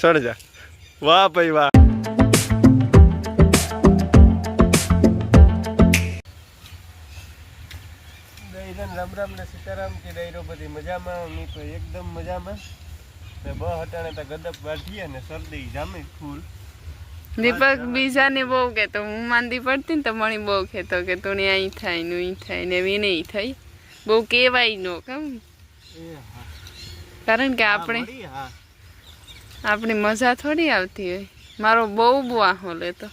સળજા. વાહ ભાઈ વાહ. રામ રામ ને સીતારામ કે ડાયરો બધી મજામાં હું તો એકદમ મજામાં. ને બ હટાણે તો ગદપ વાઢીએ ને શરદી જામે ફૂલ. દીપક બીજાને બહુ કહેતો હું માંદી પડતી ને તો મણી બહુ કહેતો કે તું અહીં થાય ને અહીં થાય ને એવી નહીં થઈ બહુ કહેવાય નો કેમ? કારણ કે આપણે હા. આપણી મજા થોડી આવતી હોય. મારો બહુ વાહો લેતો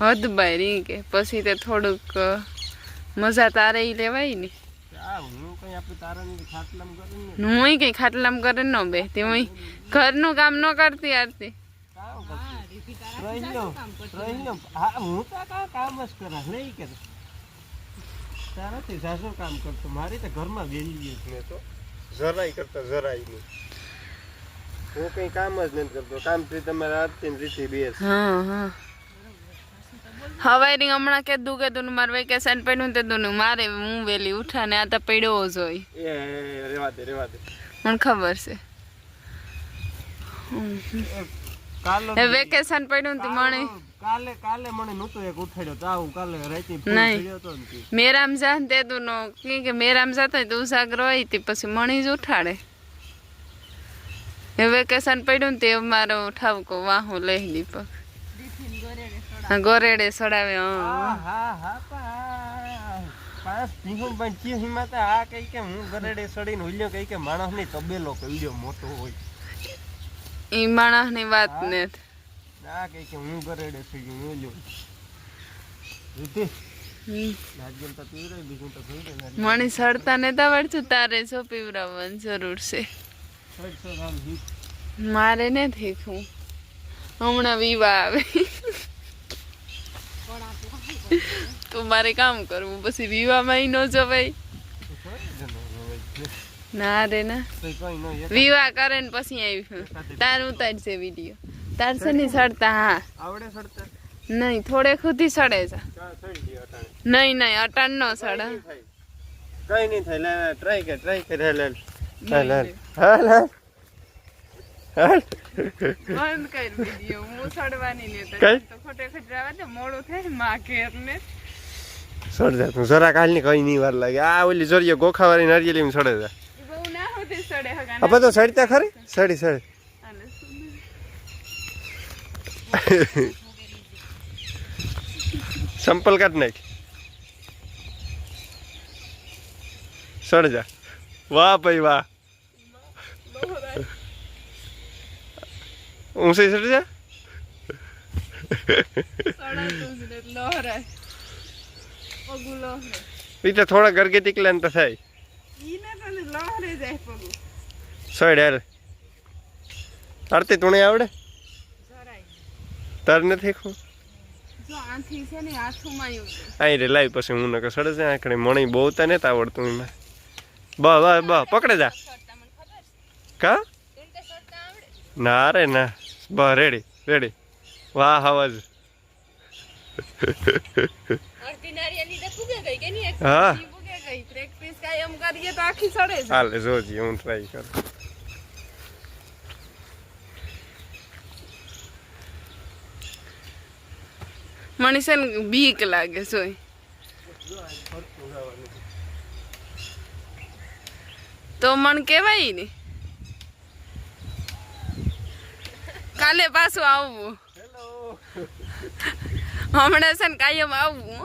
હદ બાય રી કે પછી તે થોડુંક મજા તારે લેવાય ને? હું કઈ ખાટલામ કરે ન બે તે હું ઘરનું કામ ન કરતી આરતી. કામ કરતો. તારાથી સાસુ કામ મારી તો ઘરમાં તો જરાય કરતા જરાય નહીં. હું કઈ કામ જ નથી કરતો. કામથી તમારે આરતી ને રીતિ બે હા હા. હવે રી હમણાં કીધું કે તું મારે વેકેશન પડ્યું તે તું મારે હું વેલી ઉઠા ને આ તો પડ્યો જ હોય. એ રેવા દે રેવા દે મને ખબર છે. વેકેશન પડ્યું તે મને કાલે કાલે મને નહોતો એક ઉઠાડ્યો. તો આવું કાલે રાતે ને તે. મેરામ જા તે તું નો કે મેરામ જાતો તું તો ઉસાગર હોય તે પછી મણી જ ઉઠાડે. વેકેશન પડ્યું ને તે મારો ઠાવકો વાહો લઈ દીપક ગોરેડે સડાવે માણસની વાત ને. હું ગરેડે મણી સડતા ને છું તારે શું પીવરાવવાની જરૂર છે. મારે ને શીખવું હમણાં વિવાહ આવે. તો મારે કામ કરવું પછી વિવાહમાં ન જવાય. ન રે ના. તો કઈ ન એક વિવાહ કરે ને પછી આવી તાર ઉતારશે વીડિયો તાર છે ને સડતા હા. આવડે સડતા? નહીં થોડે ખુદી સડે છે. નહીં નહીં અટાણ નો સડે. કઈ નહીં થાય. ટ્રાય કર ટ્રાય કર હેલ હેલ હેલ હેલ હેલ બંધ કર વીડિયો હું સડવાની ને કઈ? તો ખોટે ખજરાવા દે મોડું થાયમાં ઘેર ને. સડ તું. જરા કાલની કઈ નહીં વાર લાગે. આ ઓલી જોરિયો ગોખાવાળી નારિયેલી સડે છે. બહુ ના હોતી સડે હગા આ બધો સડતા ખરી? સડી સડી? સંપલ કાઢ નાખ. સડ જા. વાહ ભાઈ વાહ. ઊંચી સડ જા સડાતું જ રે, લહરાય. પગું લહરે. તો થોડા ગરગેટી ક્લાન તો થાય સોય ડેર જાય આરતી તુણે આવડે. તાર નથી છે. અહીં રે લાવી પછી હું નકર સડે છે આખડે મણી બહુ તા નથી આવડતું એમાં બ બા બા પકડે જા. કા? ના રે ના બા રેડી રેડી વાહ હવાજ હા. ઈ ફૂગે ગઈ. પ્રેક્ટિસ કાંઈ કરીએ તો આખી સડે છે. હાલે જોજી હું ટ્રાય કરું મને ને બીક લાગે જોઈ તો મન કેવાય ને કાલે પાછું આવવું. હમણાં છે ને કાયમ આવવું.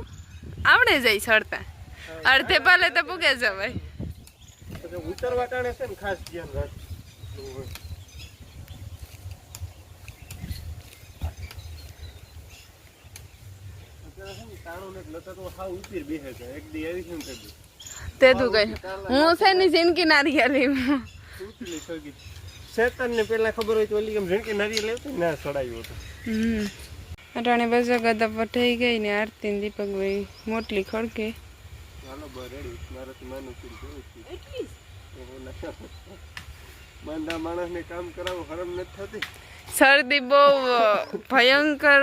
આવડે જાય ચડતા અડધે પાલે તો પૂગે જવાય ઉતરવા કારણે છે ને ખાસ ધ્યાન રાખવું તે તું કઈ હું છે ને જિંદગી નારિયેળી શેતાન ને પેલા ખબર હોય તો ઓલી કેમ ઝીણકી નરી લેતી ને ના સડાયું હતું. અટાણે બસ ગદા પર થઈ ગઈ ને આરતી ને દીપક ભાઈ મોટલી ખડકે. ચાલો બ રેડી મારાથી માનું જોઉં છું. બંદા માણસને કામ કરાવવું હરમ નથી થતી. શરદી બહુ ભયંકર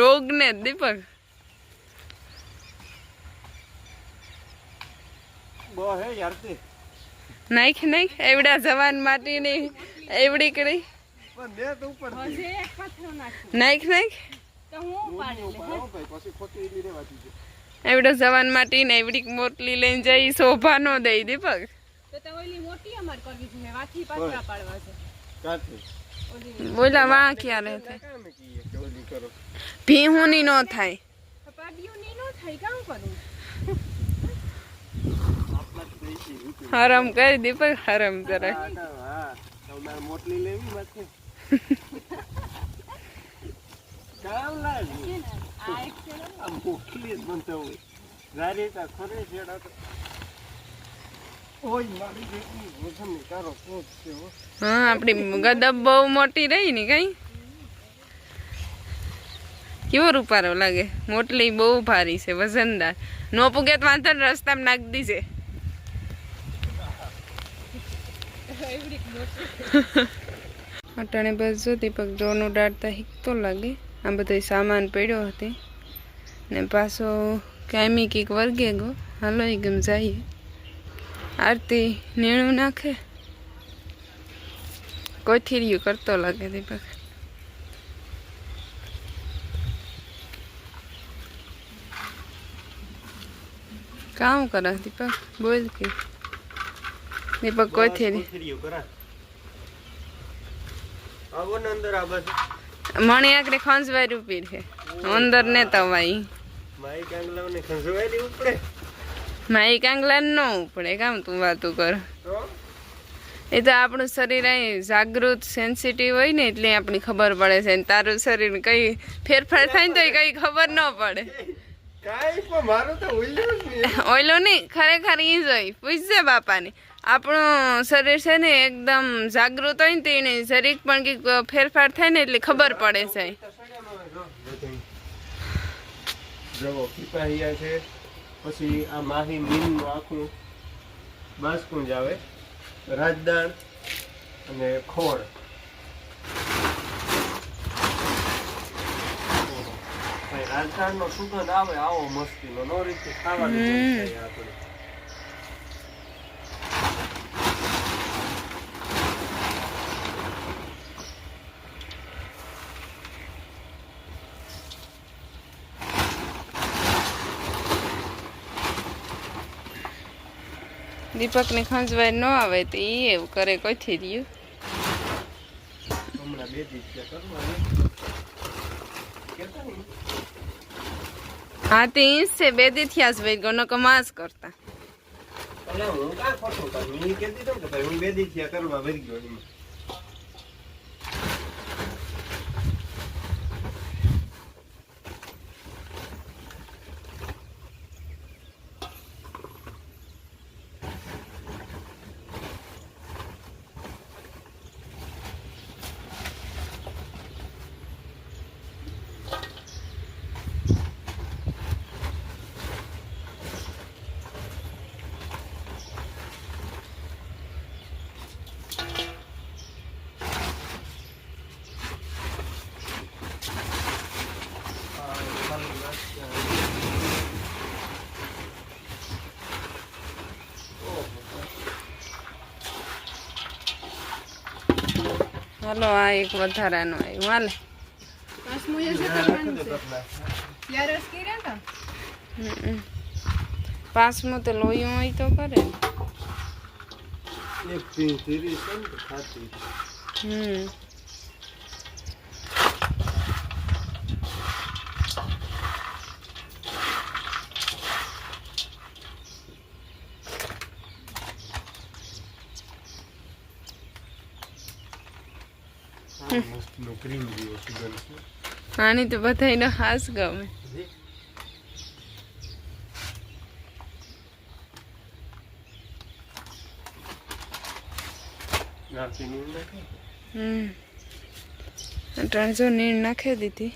રોગ ને દીપક. બહુ હે યાર તે. નાખ નાખ એવડા જવાન માટીની એવડી કરી નાખું નાખ નાખ. તો હું ઊંધી ઉપાડી લઉં ઉપાડો ભાઈ, પછી ખોટી ઈલી રહેવાતી છે. એવડો જવાન માટી ને એવડી મોટલી લઈને જઈ શોભા નો દઈ દીપક. તો તો ઓલી મોટી અમાર કરવી છે વાથી પાછા પાડવા છે. કાંઠે. ઓલી બોલા વાં ક્યાં રહે કામે કીએ કે ઓલી કરો. ભીહુની નો ની નો થાય કરું. હરમ કરી દીપક હરમ જરા મારી હો. આપડી ગદબ બહુ મોટી રહી ને કઈ. કેવો રૂપારો લાગે? મોટલી બહુ ભારી છે, વજનદાર. નો પુગે તો વાંધો રસ્તામાં નાખી દીશે એવડી મોટી અટાણે બસ જો દીપક જોનું ડાળતા હીકતો લાગે. આ બધો સામાન પડ્યો હતો. ને પાછો કાયમી કીક વર્ગે ગો હાલો એ ગમ જઈએ. આરતી નીણું નાખે. કોઈ થીર્યું કરતો લાગે દીપક. કામ કરે દીપક, બોલ કે દીપક કોઈ બસ થીરી કોથળીઓ કરા. આવો ને અંદર આ બાજુ. મણી આકરે ખંજવાય રૂપી છે અંદર ને તવાઈ માઈ કાંગલા ન ઉપડે કામ તું વાતું કર એ તો આપણું શરીર અહીં જાગૃત સેન્સિટિવ હોય ને એટલે આપણી ખબર પડે છે ને તારું શરીર કઈ ફેરફાર થાય ને તો કઈ ખબર ન પડે પણ. ઓઈલો નહીં ખરેખર ઈ જ હોય પૂછજે બાપાને આપણું શરીર છે ને એકદમ જાગૃત હોય ને તેને શરીર પણ કંઈક ફેરફાર થાય ને એટલે ખબર પડે છે. જવો પીપાહિયા છે. પછી આ માહી મીનનું આખું બાસકુંજ આવે. રાજદાણ અને ખોળ. રાજદાણનો સુગંધ આવે આવો મસ્તીનો. નો રીતે ખાવાનું આપણે દીપકને ખંજવાય ન આવે તો એ એવું કરે કોઈથી રહ્યું. હા તે ઈ છે બે દી થયા છે ભાઈ ગનો કમાસ કરતા હું કાં ખોટું કરું? મેં કહેતી હતી કે ભાઈ હું બે દી થયા કરવા ભરી ગયો એમાં. આ ખાલી નાસ્તા. ઓહો. હાલો આ એક વધારાનું આવ્યું. હાલે. પાંચમું તો લોયું હોય તો કરે. હમ આ મસ્તનો ક્રીમ જેવો સુગંધ છે. આની તો બધાયનો હાસ ગમે. ત્રણસો નીણ નાખી દીધી.